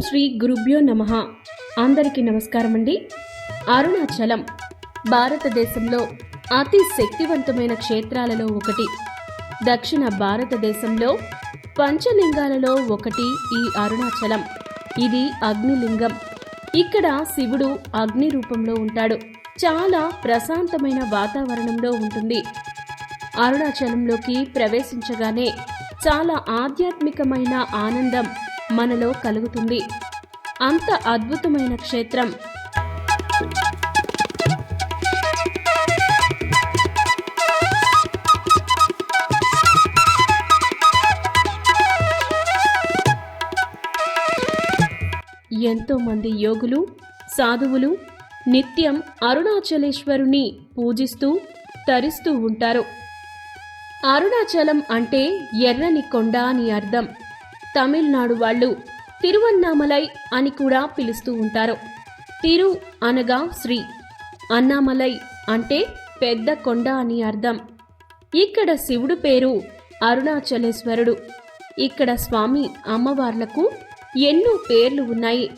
శ్రీ గురుభ్యో నమ. అందరికీ నమస్కారం అండి అరుణాచలం భారతదేశంలో అతి శక్తివంతమైన క్షేత్రాలలో ఒకటి. దక్షిణ భారతదేశంలో పంచలింగాలలో ఒకటి ఈ అరుణాచలం. ఇది అగ్నిలింగం. ఇక్కడ శివుడు అగ్ని రూపంలో ఉంటాడు. చాలా ప్రశాంతమైన వాతావరణంలో ఉంటుంది. అరుణాచలంలోకి ప్రవేశించగానే చాలా ఆధ్యాత్మికమైన ఆనందం మనలో కలుగుతుంది. అంత అద్భుతమైన క్షేత్రం. ఎంతో మంది యోగులు సాధువులు నిత్యం అరుణాచలేశ్వరుని పూజిస్తూ తరిస్తూ ఉంటారు. అరుణాచలం అంటే ఎర్రని కొండ అని అర్థం. తమిళనాడు వాళ్ళు తిరువన్నామలై అని కూడా పిలుస్తూ ఉంటారు. తిరు అనగా శ్రీ అన్నామలై అంటే పెద్ద కొండ అని అర్థం. ఇక్కడ శివుడు పేరు అరుణాచలేశ్వరుడు. ఇక్కడ స్వామి అమ్మవార్లకు ఎన్నో పేర్లు ఉన్నాయి.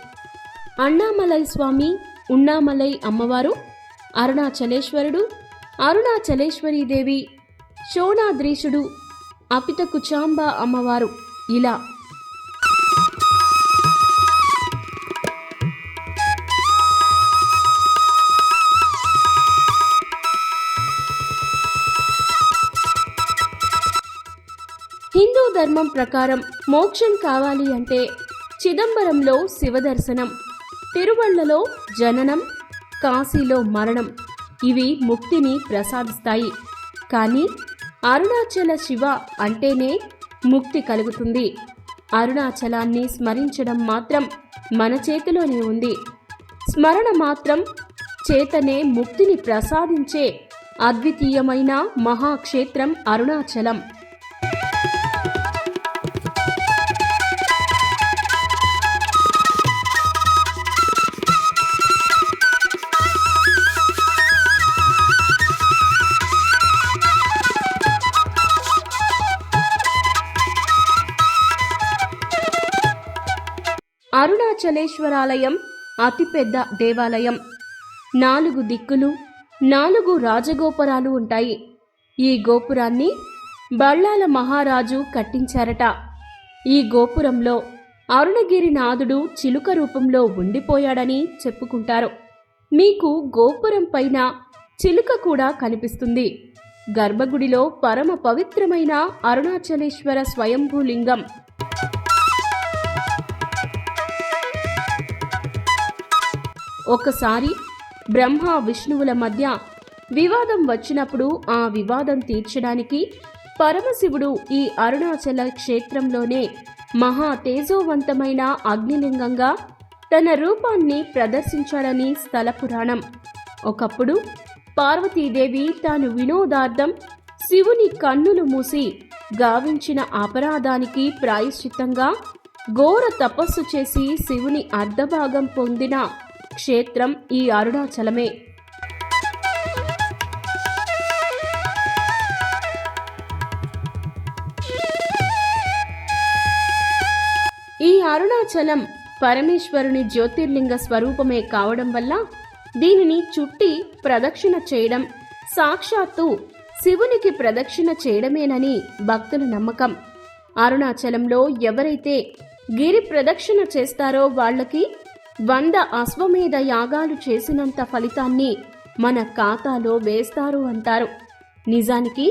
అన్నామలై స్వామి ఉన్నామలై అమ్మవారు అరుణాచలేశ్వరుడు అరుణాచలేశ్వరీదేవి శోణాద్రీషుడు అపితకుచాంబ అమ్మవారు. ఇలా హిందూ ధర్మం ప్రకారం మోక్షం కావాలి అంటే చిదంబరంలో శివదర్శనం తిరువళ్ళలో జననం కాశీలో మరణం. ఇవి ముక్తిని ప్రసాదిస్తాయి. కానీ అరుణాచల శివ అంటేనే ముక్తి కలుగుతుంది. అరుణాచలాన్ని స్మరించడం మాత్రం మన చేతిలోనే ఉంది. స్మరణ మాత్రం చేతనే ముక్తిని ప్రసాదించే అద్వితీయమైన మహాక్షేత్రం అరుణాచలం. అరుణాచలేశ్వరాలయం అతిపెద్ద దేవాలయం. నాలుగు దిక్కులు నాలుగు రాజగోపురాలు ఉంటాయి. ఈ గోపురాన్ని బళ్ళాల మహారాజు కట్టించారట. ఈ గోపురంలో అరుణగిరినాథుడు చిలుక రూపంలో ఉండిపోయాడని చెప్పుకుంటారు. మీకు గోపురం పైన చిలుక కూడా కనిపిస్తుంది. గర్భగుడిలో పరమ పవిత్రమైన అరుణాచలేశ్వర స్వయంభూలింగం. ఒకసారి బ్రహ్మ విష్ణువుల మధ్య వివాదం వచ్చినప్పుడు ఆ వివాదం తీర్చడానికి పరమశివుడు ఈ అరుణాచల క్షేత్రంలోనే మహా తేజోవంతమైన అగ్నిలింగంగా తన రూపాన్ని ప్రదర్శించాడని స్థల పురాణం ఒకప్పుడు పార్వతీదేవి తాను వినోదార్థం శివుని కన్నులు మూసి గావించిన అపరాధానికి ప్రాయశ్చిత్తంగా ఘోర తపస్సు చేసి శివుని అర్ధభాగం పొందిన క్షేత్రం ఈ అరుణాచలమే. ఈ అరుణాచలం పరమేశ్వరుని జ్యోతిర్లింగ స్వరూపమే కావడం వల్ల దీనిని చుట్టి ప్రదక్షిణ చేయడం సాక్షాత్తు శివునికి ప్రదక్షిణ చేయడమేనని భక్తుల నమ్మకం. అరుణాచలంలో ఎవరైతే గిరి ప్రదక్షిణ చేస్తారో వాళ్ళకి వంద అశ్వమేధ యాగాలు చేసినంత ఫలితాన్ని మన ఖాతాలో వేస్తారు అంటారు. నిజానికి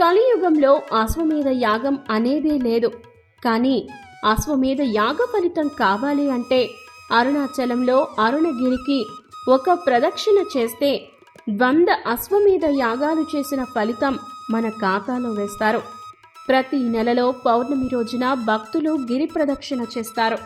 కలియుగంలో అశ్వమేధ యాగం అనేదే లేదు. కానీ అశ్వమేధ యాగ ఫలితం కావాలి అంటే అరుణాచలంలో అరుణగిరికి ఒక ప్రదక్షిణ చేస్తే వంద అశ్వమేధ యాగాలు చేసిన ఫలితం మన ఖాతాలో వేస్తారు. ప్రతి నెలలో పౌర్ణమి రోజున భక్తులు గిరి ప్రదక్షిణ చేస్తారు.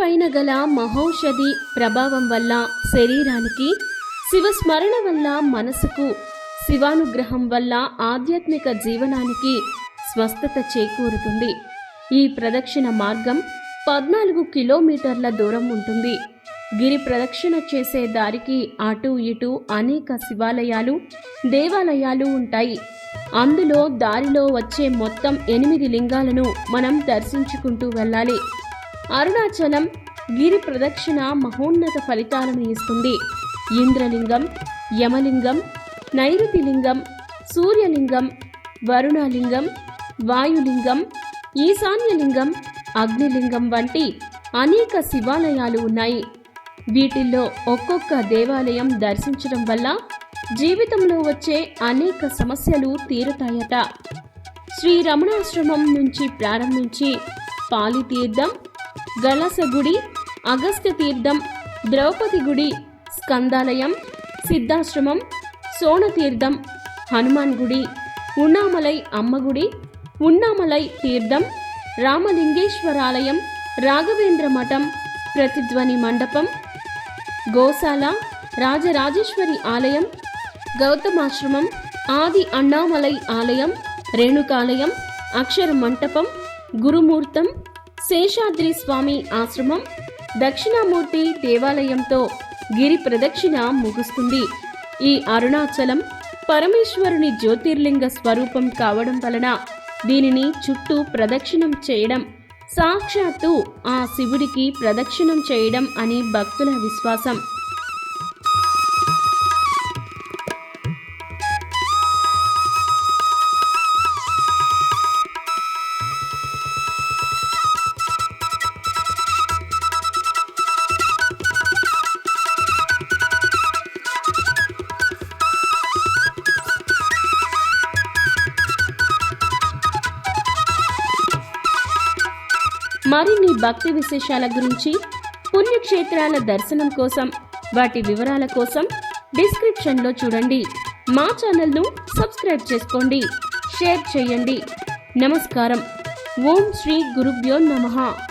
పైన గల మహౌషధి ప్రభావం వల్ల శరీరానికి శివస్మరణ వల్ల మనసుకు శివానుగ్రహం వల్ల ఆధ్యాత్మిక జీవనానికి స్వస్థత చేకూరుతుంది. ఈ ప్రదక్షిణ మార్గం పద్నాలుగు కిలోమీటర్ల దూరం ఉంటుంది. గిరి ప్రదక్షిణ చేసే దారికి అటు ఇటు అనేక శివాలయాలు దేవాలయాలు ఉంటాయి. అందులో దారిలో వచ్చే మొత్తం ఎనిమిది లింగాలను మనం దర్శించుకుంటూ వెళ్ళాలి. అరుణాచలం గిరి ప్రదక్షిణ మహోన్నత ఫలితాలను ఇస్తుంది. ఇంద్రలింగం యమలింగం నైరుతిలింగం సూర్యలింగం వరుణలింగం వాయులింగం ఈశాన్యలింగం అగ్నిలింగం వంటి అనేక శివాలయాలు ఉన్నాయి. వీటిల్లో ఒక్కొక్క దేవాలయం దర్శించడం వల్ల జీవితంలో వచ్చే అనేక సమస్యలు తీరుతాయట. శ్రీ రమణాశ్రమం నుంచి ప్రారంభించి పాలితీర్థం గళసగుడి అగస్త్య తీర్థం ద్రౌపది గుడి స్కందాలయం సిద్ధాశ్రమం సోణతీర్థం హనుమాన్ గుడి ఉన్నామలై అమ్మగుడి ఉన్నామలై తీర్థం రామలింగేశ్వరాలయం రాఘవేంద్ర మఠం ప్రతిధ్వని మండపం గోశాల రాజరాజేశ్వరి ఆలయం గౌతమాశ్రమం ఆది అన్నామలై ఆలయం రేణుకాలయం అక్షర మంటపం గురుమూర్తం శేషాద్రి స్వామి ఆశ్రమం దక్షిణామూర్తి దేవాలయంతో గిరి ప్రదక్షిణ ముగుస్తుంది. ఈ అరుణాచలం పరమేశ్వరుని జ్యోతిర్లింగ స్వరూపం కావడం వలన దీనిని చుట్టూ ప్రదక్షిణం చేయడం సాక్షాత్తు ఆ శివుడికి ప్రదక్షిణం చేయడం అని భక్తుల విశ్వాసం. మరిన్ని భక్తి విశేషాల గురించి పుణ్యక్షేత్రాల దర్శనం కోసం వాటి వివరాల కోసం డిస్క్రిప్షన్లో చూడండి. మా ఛానల్ను సబ్స్క్రైబ్ చేసుకోండి. షేర్ చేయండి. నమస్కారం. ఓం శ్రీ గురుభ్యో నమః.